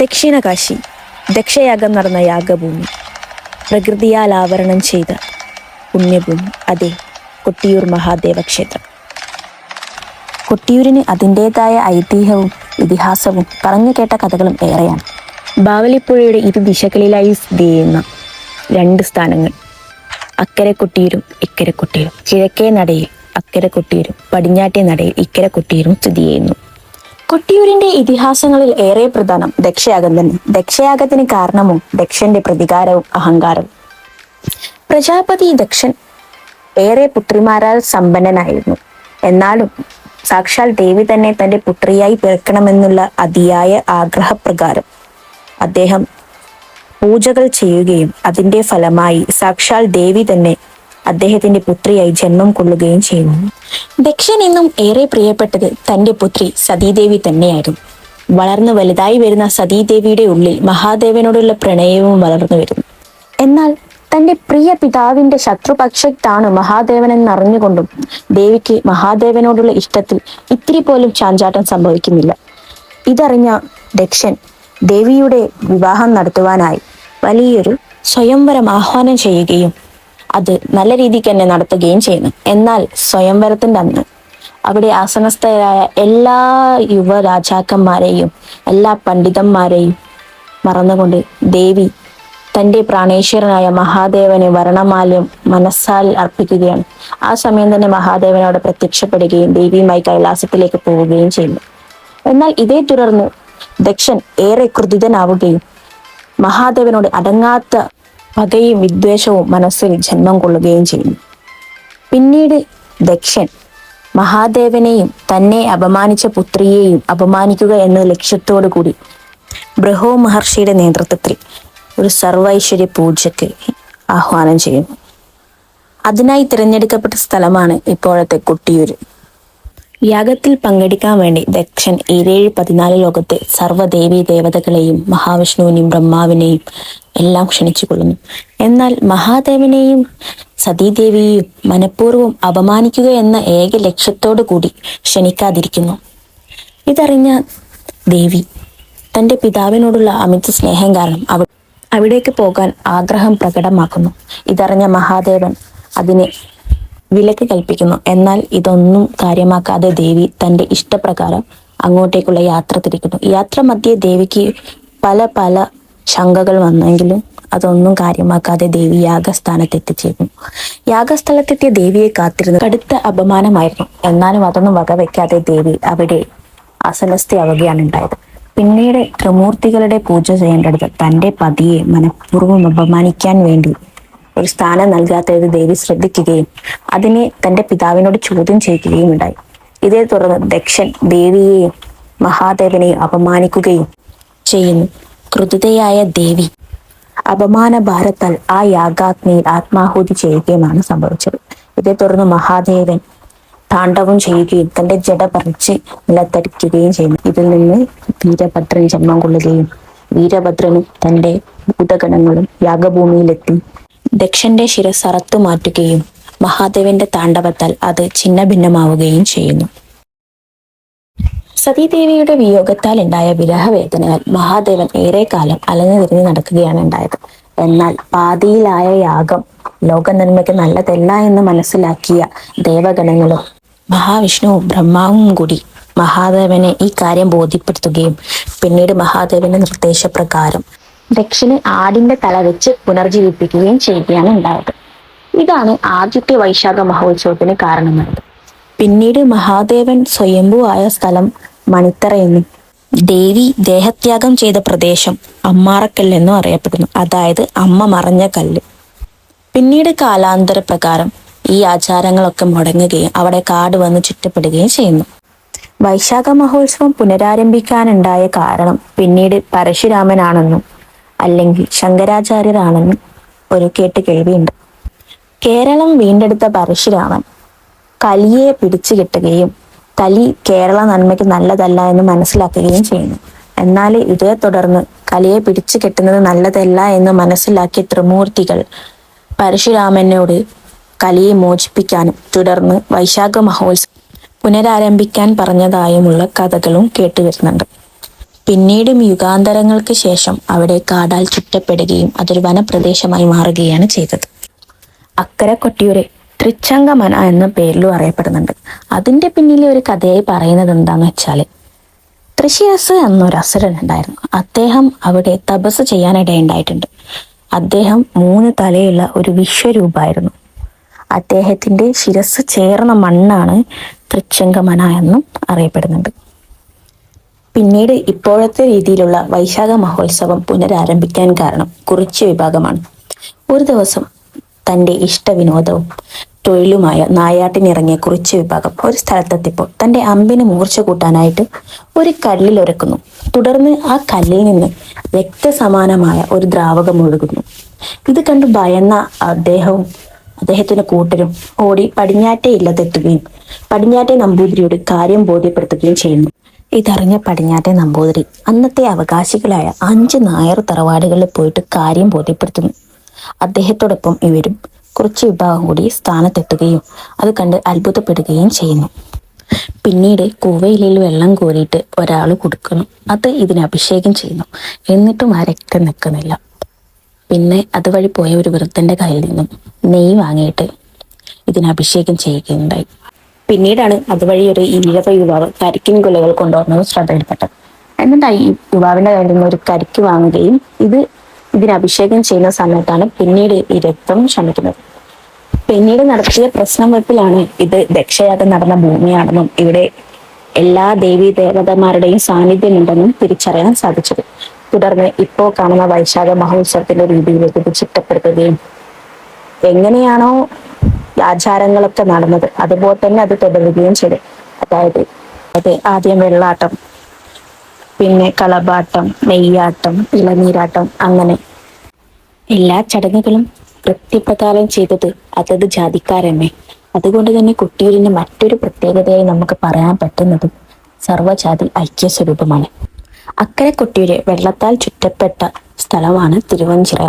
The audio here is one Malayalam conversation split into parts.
ദക്ഷിണകാശി ദക്ഷയാഗം നടന്ന യാഗഭൂമി പ്രകൃതിയാൽ ആവരണം ചെയ്ത പുണ്യഭൂമി അതെ കൊട്ടിയൂർ മഹാദേവ ക്ഷേത്രം കൊട്ടിയൂരിന് അതിന്റെതായ ഐതിഹ്യവും ഇതിഹാസവും പറഞ്ഞു കേട്ട കഥകളും ഏറെയാണ്. ബാവലിപ്പുഴയുടെ ഇരു ദിശകളിലായി സ്ഥിതി ചെയ്യുന്ന രണ്ട് സ്ഥാനങ്ങൾ അക്കരെ കൊട്ടിയൂരും ഇക്കരെ കൊട്ടിയൂരും കിഴക്കേ നടയിൽ അക്കരെ കൊട്ടിയൂരും പടിഞ്ഞാറ്റേ നടയിൽ ഇക്കരെ കൊട്ടിയൂരും സ്ഥിതി ചെയ്യുന്നു. കൊട്ടിയൂരിന്റെ ഇതിഹാസങ്ങളിൽ ഏറെ പ്രധാനം ദക്ഷയാഗം തന്നെ ദക്ഷയാഗത്തിന് കാരണവും ദക്ഷന്റെ പ്രതികാരവും അഹങ്കാരവും. പ്രജാപതി ദക്ഷൻ ഏറെ പുത്രിമാരാൽ സമ്പന്നനായിരുന്നു. എന്നാലും സാക്ഷാൽ ദേവി തന്നെ തന്റെ പുത്രിയായി പിറക്കണമെന്നുള്ള അതിയായ ആഗ്രഹപ്രകാരം അദ്ദേഹം പൂജകൾ ചെയ്യുകയും അതിന്റെ ഫലമായി സാക്ഷാൽ ദേവി തന്നെ അദ്ദേഹത്തിന്റെ പുത്രിയായി ജന്മം കൊള്ളുകയും ചെയ്യുന്നു. ദക്ഷൻ എന്നും ഏറെ പ്രിയപ്പെട്ടത് തന്റെ പുത്രി സതീദേവി തന്നെയായിരുന്നു. വളർന്നു വലുതായി വരുന്ന സതീദേവിയുടെ ഉള്ളിൽ മഹാദേവനോടുള്ള പ്രണയവും വളർന്നു വരുന്നു. എന്നാൽ തന്റെ പ്രിയ പിതാവിന്റെ ശത്രുപക്ഷത്താണ് മഹാദേവൻ എന്നറിഞ്ഞുകൊണ്ടും ദേവിക്ക് മഹാദേവനോടുള്ള ഇഷ്ടത്തിൽ ഇത്തിരി പോലും ചാഞ്ചാട്ടം സംഭവിക്കുന്നില്ല. ഇതറിഞ്ഞ ദക്ഷൻ ദേവിയുടെ വിവാഹം നടത്തുവാനായി വലിയൊരു സ്വയംവരം ആഹ്വാനം ചെയ്യുകയും അത് നല്ല രീതിക്ക് തന്നെ നടത്തുകയും ചെയ്യുന്നു. എന്നാൽ സ്വയംവരത്തിന്റെ അന്ന് അവിടെ ആസനസ്ഥരായ എല്ലാ യുവ രാജാക്കന്മാരെയും എല്ലാ പണ്ഡിതന്മാരെയും മറന്നുകൊണ്ട് ദേവി തന്റെ പ്രാണേശ്വരനായ മഹാദേവനെ വരണമാല്യം മനസ്സാൽ അർപ്പിക്കുകയാണ്. ആ സമയം തന്നെ മഹാദേവനോട് പ്രത്യക്ഷപ്പെടുകയും ദേവിയുമായി കൈലാസത്തിലേക്ക് പോവുകയും ചെയ്യുന്നു. എന്നാൽ ഇതേ തുടർന്ന് ദക്ഷൻ ഏറെ ക്രുതിതനാവുകയും മഹാദേവനോട് അടങ്ങാത്ത പകയും വിദ്വേഷവും മനസ്സിൽ ജന്മം കൊള്ളുകയും ചെയ്യുന്നു. പിന്നീട് ദക്ഷൻ മഹാദേവനെയും തന്നെ അപമാനിച്ച പുത്രിയെയും അപമാനിക്കുക എന്ന ലക്ഷ്യത്തോടു കൂടി ബ്രഹോ മഹർഷിയുടെ നേതൃത്വത്തിൽ ഒരു സർവൈശ്വര്യ പൂജയ്ക്ക് ആഹ്വാനം ചെയ്യുന്നു. അതിനായി തിരഞ്ഞെടുക്കപ്പെട്ട സ്ഥലമാണ് ഇപ്പോഴത്തെ കൊട്ടിയൂര്. യാഗത്തിൽ പങ്കെടുക്കാൻ വേണ്ടി ദക്ഷൻ ഏഴേഴ് പതിനാല് ലോകത്തെ സർവദേവീ ദേവതകളെയും മഹാവിഷ്ണുവിനെയും ബ്രഹ്മാവിനെയും എല്ലാം ക്ഷണിച്ചു കൊള്ളുന്നു എന്നാൽ മഹാദേവനെയും സതീദേവിയെയും മനഃപൂർവം അപമാനിക്കുക എന്ന ഏക ലക്ഷ്യത്തോടു കൂടി ക്ഷണിക്കാതിരിക്കുന്നു. ഇതറിഞ്ഞ ദേവി തന്റെ പിതാവിനോടുള്ള അമിത സ്നേഹം കാരണം അവ അവിടേക്ക് പോകാൻ ആഗ്രഹം പ്രകടമാക്കുന്നു. ഇതറിഞ്ഞ മഹാദേവൻ അതിന് വിലക്ക് കൽപ്പിക്കുന്നു. എന്നാൽ ഇതൊന്നും കാര്യമാക്കാതെ ദേവി തന്റെ ഇഷ്ടപ്രകാരം അങ്ങോട്ടേക്കുള്ള യാത്ര തിരിക്കുന്നു. യാത്ര മധ്യേ ദേവിക്ക് പല പല ശങ്കകൾ വന്നെങ്കിലും അതൊന്നും കാര്യമാക്കാതെ ദേവി യാഗസ്ഥാനത്ത് എത്തിച്ചേരുന്നു യാഗസ്ഥലത്തെത്തിയ ദേവിയെ കാത്തിരുന്നു കടുത്ത അപമാനമായിരുന്നു. എന്നാലും അതൊന്നും വകവെക്കാതെ ദേവി അവിടെ ആസനസ്ഥയാവുകയാണ് ഉണ്ടായത് പിന്നീട് ത്രിമൂർത്തികളുടെ പൂജ ചെയ്യേണ്ടത് തന്റെ പതിയെ മനഃപൂർവം അപമാനിക്കാൻ വേണ്ടി ഒരു സ്ഥാനം നൽകാത്തത് ദേവി ശ്രദ്ധിക്കുകയും അതിനെ തന്റെ പിതാവിനോട് ചോദ്യം ചെയ്യുകയും ഉണ്ടായി. ഇതേ തുടർന്ന് ദക്ഷൻ ദേവിയെയും മഹാദേവനെയും അപമാനിക്കുകയും ചെയ്യുന്നു. ക്രുതിതയായ ദേവി അപമാന ഭാരത്താൽ ആ യാഗാഗ്നിയിൽ ആത്മാഹുതി ചെയ്യുകയുമാണ് സംഭവിച്ചത്. ഇതേ തുടർന്ന് മഹാദേവൻ താണ്ഡവം ചെയ്യുകയും തന്റെ ജട പറിച്ച് നിലത്തടിക്കുകയും ചെയ്യുന്നു. ഇതിൽ നിന്ന് വീരഭദ്രൻ ജന്മം കൊള്ളുകയും വീരഭദ്രനും തന്റെ ഭൂതഗണങ്ങളും യാഗഭൂമിയിലെത്തി ദക്ഷന്റെ ശിരസ് അറത്തു മാറ്റുകയും മഹാദേവന്റെ താണ്ഡവത്താൽ അത് ചിന്ന ഭിന്നമാവുകയും ചെയ്യുന്നു. സതീദേവിയുടെ വിയോഗത്താൽ ഉണ്ടായ വിരഹവേദനയാൽ മഹാദേവൻ ഏറെക്കാലം അലഞ്ഞു തിരിഞ്ഞു നടക്കുകയാണ് ഉണ്ടായത്. എന്നാൽ പാതിയിലായ യാഗം ലോക നന്മയ്ക്ക് നല്ലതല്ല എന്ന് മനസ്സിലാക്കിയ ദേവഗണങ്ങളും മഹാവിഷ്ണുവും ബ്രഹ്മാവും കൂടി മഹാദേവനെ ഈ കാര്യം ബോധ്യപ്പെടുത്തുകയും പിന്നീട് മഹാദേവന്റെ നിർദ്ദേശപ്രകാരം ദക്ഷിന് ആടിന്റെ തല വെച്ച് പുനർജീവിപ്പിക്കുകയും ചെയ്യുകയാണ് ഉണ്ടായത്. ഇതാണ് ആദ്യത്തെ വൈശാഖ മഹോത്സവത്തിന് കാരണമായത് പിന്നീട് മഹാദേവൻ സ്വയംഭൂ ആയ സ്ഥലം മണിത്തറ എന്നും ദേവി ദേഹത്യാഗം ചെയ്ത പ്രദേശം അമ്മാറക്കല്ല് എന്നും അറിയപ്പെടുന്നു. അതായത് അമ്മ മറഞ്ഞ കല്ല്. പിന്നീട് കാലാന്തര പ്രകാരം ഈ ആചാരങ്ങളൊക്കെ മുടങ്ങുകയും അവിടെ കാട് വന്ന് ചുറ്റപ്പെടുകയും ചെയ്യുന്നു. വൈശാഖ മഹോത്സവം പുനരാരംഭിക്കാനുണ്ടായ കാരണം പിന്നീട് പരശുരാമനാണെന്നും അല്ലെങ്കിൽ ശങ്കരാചാര്യരാണെന്ന് ഒരു കേട്ട് കേൾവിയുണ്ട്. കേരളം വീണ്ടെടുത്ത പരശുരാമൻ കലിയെ പിടിച്ചു കെട്ടുകയും കലി കേരള നന്മയ്ക്ക് നല്ലതല്ല എന്ന് മനസ്സിലാക്കുകയും ചെയ്യുന്നു. എന്നാൽ ഇതേ തുടർന്ന് കലിയെ പിടിച്ചു കെട്ടുന്നത് നല്ലതല്ല എന്ന് മനസ്സിലാക്കിയ ത്രിമൂർത്തികൾ പരശുരാമനോട് കലിയെ മോചിപ്പിക്കാനും തുടർന്ന് വൈശാഖ മഹോത്സവം പുനരാരംഭിക്കാൻ പറഞ്ഞതായുമുള്ള കഥകളും കേട്ടുവരുന്നുണ്ട്. പിന്നീടും യുഗാന്തരങ്ങൾക്ക് ശേഷം അവിടെ കാടാൽ ചുറ്റപ്പെടുകയും അതൊരു വനപ്രദേശമായി മാറുകയാണ് ചെയ്തത്. അക്കരെ കൊട്ടിയൂരെ തൃച്ചങ്കമന എന്ന പേരിലും അറിയപ്പെടുന്നുണ്ട്. അതിന്റെ പിന്നിലെ ഒരു കഥയായി പറയുന്നത് എന്താന്ന് വെച്ചാൽ തൃശിയസ് എന്നൊരു അസുരൻ ഉണ്ടായിരുന്നു. അദ്ദേഹം അവിടെ തപസ് ചെയ്യാനിടയുണ്ടായിട്ടുണ്ട് അദ്ദേഹം മൂന്ന് തലയുള്ള ഒരു വിശ്വരൂപായിരുന്നു. അദ്ദേഹത്തിന്റെ ശിരസ് ചേർന്ന മണ്ണാണ് തൃച്ചങ്കമന എന്നും അറിയപ്പെടുന്നുണ്ട്. പിന്നീട് ഇപ്പോഴത്തെ രീതിയിലുള്ള വൈശാഖ മഹോത്സവം പുനരാരംഭിക്കാൻ കാരണം കുറിച്ച് വിഭാഗമാണ്. ഒരു ദിവസം തന്റെ ഇഷ്ടവിനോദവും തൊഴിലുമായ നായാട്ടിനിറങ്ങിയ കുറിച്ച് വിഭാഗം ഒരു സ്ഥലത്തെത്തിപ്പോൾ തന്റെ അമ്പിന് മൂർച്ച കൂട്ടാനായിട്ട് ഒരു കല്ലിൽ ഉരക്കുന്നു തുടർന്ന് ആ കല്ലിൽ നിന്ന് രക്തസമാനമായ ഒരു ദ്രാവകം ഒഴുകുന്നു. ഇത് കണ്ട് ഭയന്ന അദ്ദേഹവും അദ്ദേഹത്തിന്റെ കൂട്ടരും ഓടി പടിഞ്ഞാറ്റേ ഇല്ലത്തെത്തുകയും പടിഞ്ഞാറ്റെ നമ്പൂതിരിയോട് കാര്യം ബോധ്യപ്പെടുത്തുകയും ചെയ്യുന്നു. ഇതറിഞ്ഞ പടിഞ്ഞാറ്റെ നമ്പൂതിരി അന്നത്തെ അവകാശികളായ അഞ്ച് നായർ തറവാടുകളിൽ പോയിട്ട് കാര്യം ബോധ്യപ്പെടുത്തുന്നു. അദ്ദേഹത്തോടൊപ്പം ഇവരും കുറച്ച് വിഭാഗം കൂടി സ്ഥാനത്തെത്തുകയും അത് കണ്ട് അത്ഭുതപ്പെടുകയും ചെയ്യുന്നു. പിന്നീട് കൂവയിലയിൽ വെള്ളം കോരിയിട്ട് ഒരാൾ കൊടുക്കുന്നു. അത് ഇതിന് അഭിഷേകം ചെയ്യുന്നു. എന്നിട്ടും ആ രക്തം നിൽക്കുന്നില്ല. പിന്നെ അതുവഴി പോയ ഒരു വൃദ്ധന്റെ കയ്യിൽ നിന്നും നെയ് വാങ്ങിയിട്ട് ഇതിന് അഭിഷേകം ചെയ്യുകയുണ്ടായി. പിന്നീടാണ് അതുവഴി ഒരു ഈഴവ യുവാവ് കരിക്കിൻ കുലകൾ കൊണ്ടുവന്നത് ശ്രദ്ധയിൽപ്പെട്ടത്. എന്നിട്ട് ഈ യുവാവിന്റെ കയ്യിൽ നിന്ന് ഒരു കരിക്ക് വാങ്ങുകയും ഇത് ഇതിന് അഭിഷേകം ചെയ്യുന്ന സമയത്താണ് പിന്നീട് ഈ രക്തം ക്ഷമിക്കുന്നത്. പിന്നീട് നടത്തിയ പ്രശ്നം വെപ്പിലാണ് ഇത് ദക്ഷയാഗം നടന്ന ഭൂമിയാണെന്നും ഇവിടെ എല്ലാ ദേവീ ദേവതമാരുടെയും സാന്നിധ്യമുണ്ടെന്നും തിരിച്ചറിയാൻ സാധിച്ചത്. തുടർന്ന് ഇപ്പോൾ കാണുന്ന വൈശാഖ മഹോത്സവത്തിന്റെ രീതിയിലേക്ക് ഇത് ചിട്ടപ്പെടുത്തുകയും എങ്ങനെയാണോ ആചാരങ്ങളൊക്കെ നടന്നത്. അതുപോലെ തന്നെ അത് തുടരുകയും ചെയ്തു. അതായത് അത് ആദ്യം വെള്ളാട്ടം പിന്നെ കളബാട്ടം നെയ്യാട്ടം ഇളനീരാട്ടം അങ്ങനെ എല്ലാ ചടങ്ങുകളും വൃത്തിപ്രകാരം ചെയ്തത് അതത് ജാതിക്കാരെന്നെ അതുകൊണ്ട് തന്നെ കുട്ടിയൂരിന്റെ മറ്റൊരു പ്രത്യേകതയായി നമുക്ക് പറയാൻ പറ്റുന്നതും സർവജാതി ഐക്യസ്വരൂപമാണ്. അക്കരെ കുട്ടിയുടെ വെള്ളത്താൽ ചുറ്റപ്പെട്ട സ്ഥലമാണ് തിരുവഞ്ചിറ.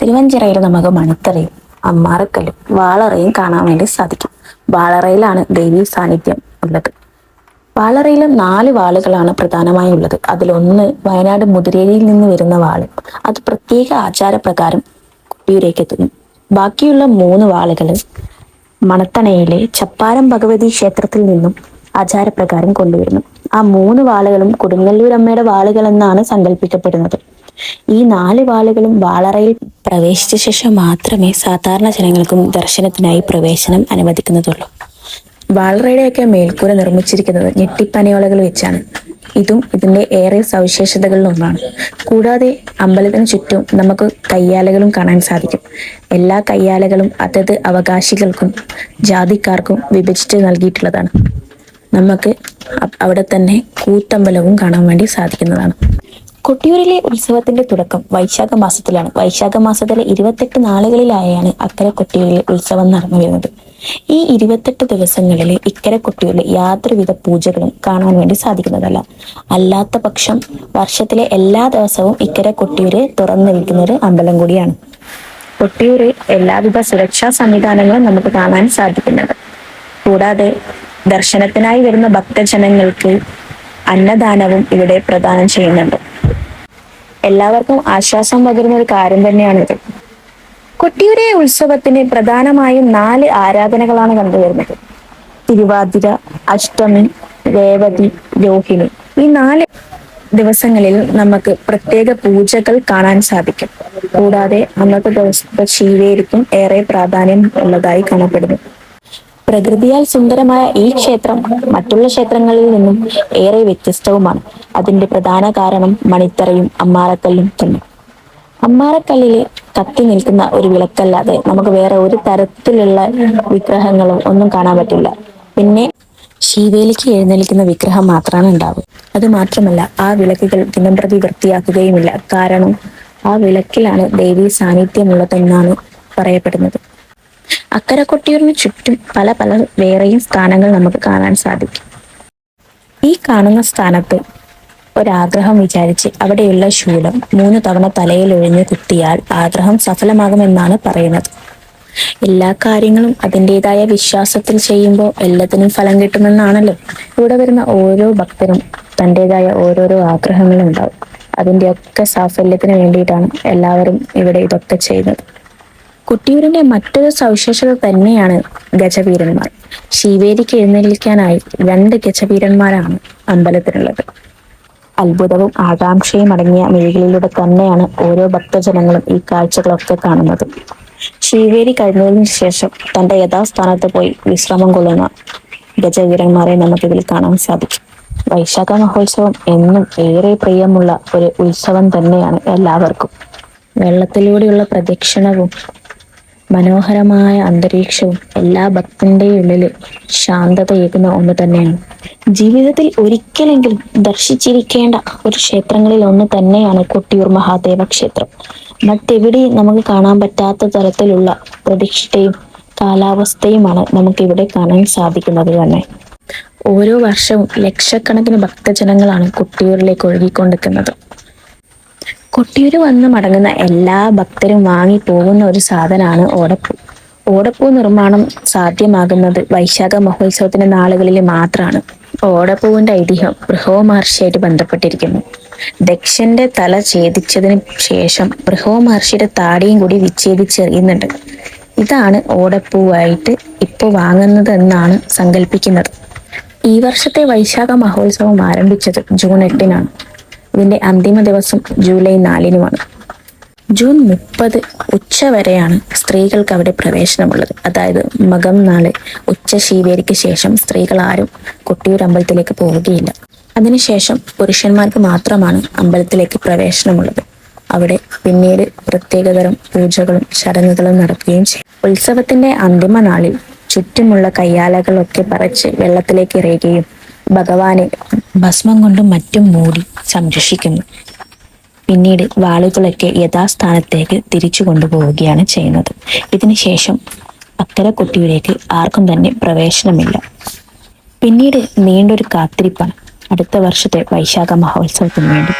തിരുവഞ്ചിറയിൽ നമുക്ക് മണിത്തറയും അമ്മാറക്കല്ലും വാളറയും കാണാൻ വേണ്ടി സാധിക്കും. വാളറയിലാണ് ദേവീ സാന്നിധ്യം ഉള്ളത്. വാളറയിൽ നാല് വാളുകളാണ് പ്രധാനമായി ഉള്ളത്. അതിലൊന്ന് വയനാട് മുതിരേരിയിൽ നിന്ന് വരുന്ന വാൾ. അത് പ്രത്യേക ആചാരപ്രകാരം കൊട്ടിയൂരേക്ക് എത്തുന്നു. ബാക്കിയുള്ള മൂന്ന് വാളുകൾ മണത്തണയിലെ ചപ്പാരം ഭഗവതി ക്ഷേത്രത്തിൽ നിന്നും ആചാരപ്രകാരം കൊണ്ടുവരുന്നു. ആ മൂന്ന് വാളുകളും കൊടുങ്ങല്ലൂരമ്മയുടെ വാളുകൾ എന്നാണ് സങ്കല്പിക്കപ്പെടുന്നത്. ഈ നാല് വാളുകളും വാളറയിൽ പ്രവേശിച്ച ശേഷം മാത്രമേ സാധാരണ ജനങ്ങൾക്കും ദർശനത്തിനായി പ്രവേശനം അനുവദിക്കുന്നതുള്ളൂ. വാളറയുടെയൊക്കെ മേൽക്കൂര നിർമ്മിച്ചിരിക്കുന്നത് ഞെട്ടിപ്പനയോളകൾ വെച്ചാണ്. ഇതും ഇതിന്റെ ഏറെ സവിശേഷതകളിൽ ഒന്നാണ്. കൂടാതെ അമ്പലത്തിന് ചുറ്റും നമുക്ക് കയ്യാലകളും കാണാൻ സാധിക്കും. എല്ലാ കയ്യാലകളും അതത് അവകാശികൾക്കും ജാതിക്കാർക്കും വിഭജിച്ച് നൽകിയിട്ടുള്ളതാണ്. നമുക്ക് അവിടെ തന്നെ കൂത്തമ്പലവും കാണാൻ വേണ്ടി സാധിക്കുന്നതാണ്. കൊട്ടിയൂരിലെ ഉത്സവത്തിന്റെ തുടക്കം വൈശാഖ മാസത്തിലാണ് വൈശാഖ മാസത്തിലെ ഇരുപത്തെട്ട് നാളുകളിലായാണ് അക്കരെ കൊട്ടിയൂരിലെ ഉത്സവം നടന്നു വരുന്നത്. ഈ ഇരുപത്തെട്ട് ദിവസങ്ങളിൽ ഇക്കരെ കൊട്ടിയൂരിലെ യാതൊരുവിധ പൂജകളും കാണാൻ വേണ്ടി സാധിക്കുന്നതല്ല. അല്ലാത്ത പക്ഷം വർഷത്തിലെ എല്ലാ ദിവസവും ഇക്കരെ കൊട്ടിയൂര് തുറന്നിരിക്കുന്ന ഒരു അമ്പലം കൂടിയാണ്. കൊട്ടിയൂര് എല്ലാവിധ സുരക്ഷാ സംവിധാനങ്ങളും നമുക്ക് കാണാൻ സാധിക്കുന്നത്. കൂടാതെ ദർശനത്തിനായി വരുന്ന ഭക്തജനങ്ങൾക്ക് അന്നദാനവും ഇവിടെ പ്രദാനം ചെയ്യുന്നുണ്ട്. എല്ലാവർക്കും ആശ്വാസം പകരുന്ന ഒരു കാര്യം തന്നെയാണിത്. കൊട്ടിയൂരെ ഉത്സവത്തിന് പ്രധാനമായും നാല് ആരാധനകളാണ് കണ്ടുവരുന്നത്. തിരുവാതിര അഷ്ടമി രേവതി രോഹിണി. ഈ നാല് ദിവസങ്ങളിൽ നമുക്ക് പ്രത്യേക പൂജകൾ കാണാൻ സാധിക്കും. കൂടാതെ അന്നത്തെ ദിവസത്തെ ശീവേരിക്കും ഏറെ പ്രാധാന്യം ഉള്ളതായി കാണപ്പെടുന്നു. പ്രകൃതിയാൽ സുന്ദരമായ ഈ ക്ഷേത്രം മറ്റുള്ള ക്ഷേത്രങ്ങളിൽ നിന്നും ഏറെ വ്യത്യസ്തവുമാണ്. അതിന്റെ പ്രധാന കാരണം മണിത്തറയും അമ്മാറക്കല്ലും തന്നെ. അമ്മാറക്കല്ലിൽ കത്തി നിൽക്കുന്ന ഒരു വിളക്കല്ലാതെ നമുക്ക് വേറെ ഒരു തരത്തിലുള്ള വിഗ്രഹങ്ങളോ ഒന്നും കാണാൻ പറ്റില്ല. പിന്നെ ശീവേലിക്ക് എഴുന്നേൽക്കുന്ന വിഗ്രഹം മാത്രമാണ് ഉണ്ടാവുക. അത് മാത്രമല്ല ആ വിളക്കുകൾ ദിനംപ്രതി വൃത്തിയാക്കുകയുമില്ല. കാരണം ആ വിളക്കിലാണ് ദേവി സാന്നിധ്യമുള്ളതെന്നാണ് പറയപ്പെടുന്നത്. അക്കരെ കൊട്ടിയൂരിന് ചുറ്റും പല പല വേറെയും സ്ഥാനങ്ങൾ നമുക്ക് കാണാൻ സാധിക്കും. ഈ കാണുന്ന സ്ഥാനത്ത് ഒരാഗ്രഹം വിചാരിച്ച് അവിടെയുള്ള ശൂലം മൂന്ന് തവണ തലയിൽ ഒഴിഞ്ഞ് കുത്തിയാൽ ആഗ്രഹം സഫലമാകുമെന്നാണ് പറയുന്നത്. എല്ലാ കാര്യങ്ങളും അതിന്റെതായ വിശ്വാസത്തിൽ ചെയ്യുമ്പോൾ എല്ലാത്തിനും ഫലം കിട്ടുമെന്നാണല്ലോ. ഇവിടെ വരുന്ന ഓരോ ഭക്തരും തന്റെതായ ഓരോരോ ആഗ്രഹങ്ങളും ഉണ്ടാവും അതിന്റെയൊക്കെ സാഫല്യത്തിന് വേണ്ടിയിട്ടാണ് എല്ലാവരും ഇവിടെ ഇതൊക്കെ ചെയ്യുന്നത്. കുട്ടിയൂരിന്റെ മറ്റൊരു സവിശേഷത തന്നെയാണ് ഗജവീരന്മാർ. ശിവേരിക്ക് എഴുന്നേൽക്കാനായി രണ്ട് ഗജവീരന്മാരാണ് അമ്പലത്തിലുള്ളത്. അത്ഭുതവും ആകാംക്ഷയും അടങ്ങിയ മിഴികളിലൂടെ തന്നെയാണ് ഓരോ ഭക്തജനങ്ങളും ഈ കാഴ്ചകളൊക്കെ കാണുന്നത്. ശിവേരി കഴിഞ്ഞതിന് ശേഷം തന്റെ യഥാസ്ഥാനത്ത് പോയി വിശ്രമം കൊള്ളുന്ന ഗജവീരന്മാരെ നമുക്കിതിൽ കാണാൻ സാധിക്കും. വൈശാഖ മഹോത്സവം എന്നും ഏറെ പ്രിയമുള്ള ഒരു ഉത്സവം തന്നെയാണ് എല്ലാവർക്കും. വെള്ളത്തിലൂടെയുള്ള പ്രദക്ഷിണവും മനോഹരമായ അന്തരീക്ഷവും എല്ലാ ഭക്തന്റെ ഉള്ളിൽ ശാന്തതയേകുന്ന ഒന്ന് തന്നെയാണ്. ജീവിതത്തിൽ ഒരിക്കലെങ്കിലും ദർശിച്ചിരിക്കേണ്ട ഒരു ക്ഷേത്രങ്ങളിൽ ഒന്ന് തന്നെയാണ് കൊട്ടിയൂർ മഹാദേവ ക്ഷേത്രം. മറ്റെവിടെയും നമുക്ക് കാണാൻ പറ്റാത്ത തരത്തിലുള്ള പ്രതിഷ്ഠയും കാലാവസ്ഥയുമാണ് നമുക്ക് ഇവിടെ കാണാൻ സാധിക്കുന്നത് തന്നെ. ഓരോ വർഷവും ലക്ഷക്കണക്കിന് ഭക്തജനങ്ങളാണ് കൊട്ടിയൂരിലേക്ക് ഒഴുകിക്കൊണ്ടിരിക്കുന്നത്. കൊട്ടിയൂര് വന്ന് മടങ്ങുന്ന എല്ലാ ഭക്തരും വാങ്ങി പോകുന്ന ഒരു സാധനമാണ് ഓടപ്പൂ. ഓടപ്പൂ നിർമ്മാണം സാധ്യമാകുന്നത് വൈശാഖ മഹോത്സവത്തിന്റെ നാളുകളിൽ മാത്രമാണ്. ഓടപ്പൂവിന്റെ ഐതിഹ്യം ബൃഹോ മഹർഷിയായിട്ട് ബന്ധപ്പെട്ടിരിക്കുന്നു. ദക്ഷന്റെ തല ഛേദിച്ചതിന് ശേഷം ബൃഹോ മഹർഷിയുടെ താടിയും കൂടി വിച്ഛേദിച്ചെറിയുന്നുണ്ട് ഇതാണ് ഓടപ്പൂവായിട്ട് ഇപ്പോൾ വാങ്ങുന്നത് എന്നാണ് സങ്കല്പിക്കുന്നത് ഈ വർഷത്തെ വൈശാഖ മഹോത്സവം ആരംഭിച്ചത് ജൂൺ എട്ടിനാണ്. ഇതിന്റെ അന്തിമ ദിവസം ജൂലൈ നാലിനുമാണ്. ജൂൺ മുപ്പത് ഉച്ച വരെയാണ് സ്ത്രീകൾക്ക് അവിടെ പ്രവേശനമുള്ളത്. അതായത് മകം നാൾ ഉച്ച ശീവേരിക്ക് ശേഷം സ്ത്രീകൾ ആരും കൊട്ടിയൂർ അമ്പലത്തിലേക്ക് പോവുകയില്ല. അതിനുശേഷം പുരുഷന്മാർക്ക് മാത്രമാണ് അമ്പലത്തിലേക്ക് പ്രവേശനമുള്ളത്. അവിടെ പിന്നീട് പ്രത്യേകതരം പൂജകളും ചടങ്ങുകളും നടക്കുകയും ചെയ്യും. ഉത്സവത്തിന്റെ അന്തിമ നാളിൽ ചുറ്റുമുള്ള കയ്യാലകളൊക്കെ പറിച്ച് വെള്ളത്തിലേക്ക് എറിയുകയും ഭഗവാനെ ഭസ്മം കൊണ്ടും മറ്റും മൂടി സംരക്ഷിക്കുന്നു. പിന്നീട് വാളുകളൊക്കെ യഥാസ്ഥാനത്തേക്ക് തിരിച്ചു കൊണ്ടുപോവുകയാണ് ചെയ്യുന്നത്. ഇതിനുശേഷം അക്കര കുട്ടിയിലേക്ക് ആർക്കും തന്നെ പ്രവേശനമില്ല. പിന്നീട് നീണ്ടൊരു കാത്തിരിപ്പാണ് അടുത്ത വർഷത്തെ വൈശാഖ മഹോത്സവത്തിന് വേണ്ടി.